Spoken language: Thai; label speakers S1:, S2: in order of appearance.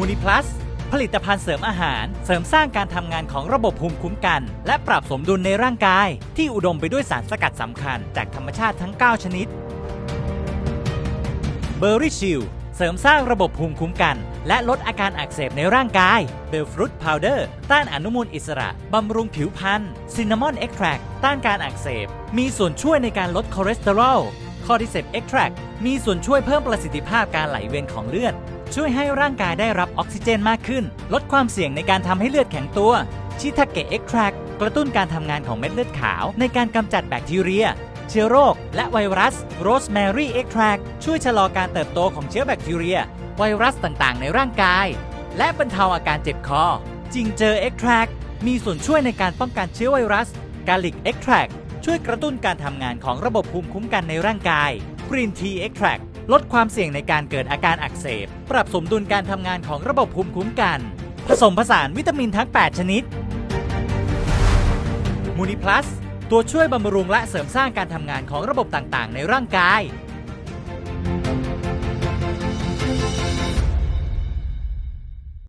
S1: มูนิพลัสผลิตภัณฑ์เสริมอาหาร เสริมสร้างการทำงานของระบบภูมิคุ้มกัน และปรับสมดุลในร่างกาย ที่อุดมไปด้วยสารสกัดสำคัญ จากธรรมชาติทั้ง 9 ชนิดเบอร์รี่ชิลเสริมสร้างระบบภูมิคุ้มกัน และลดอาการอักเสบในร่างกายเบลฟรุตพาวเดอร์ต้านอนุมูลอิสระ บำรุงผิวพรรณซินนามอนเอ็กแทรต้านการอักเสบ มีส่วนช่วยในการลดคอเลสเตอรอล คอร์ดิเซปเอ็กทรมีส่วนช่วยเพิ่มประสิทธิภาพการไหลเวียนของเลือด ช่วยให้ร่างกายได้รับออกซิเจนมากขึ้น ลดความเสี่ยงในการทำให้เลือดแข็งตัวชิทาเกะเอ็กทรกระตุ้นการทำงานของเม็ดเลือดขาว ในการกำจัดแบคทีเรีย เชื้อโรค และไวรัสโรสแมรี่เอ็กทรช่วยชะลอการเติบโตของเชื้อแบคทีเรีย ไวรัสต่างๆ ในร่างกาย และบรรเทาอาการเจ็บคอ จิงเจอเอ็กทรมีส่วนช่วยในการป้องกันเชื้อไวรัสกาลิกเอ็กทร ช่วยกระตุ้นการทำงานของระบบภูมิคุ้มกันในร่างกายกรีนทีเอ็กทรลดความเสี่ยงในการเกิดอาการอักเสบ ปรับสมดุลการทำงานของระบบภูมิคุ้มกัน ผสมผสานวิตามินทั้ง 8 ชนิด มูนิพลัส ตัวช่วยบำรุงและเสริมสร้างการทำงานของระบบต่างๆ ในร่างกาย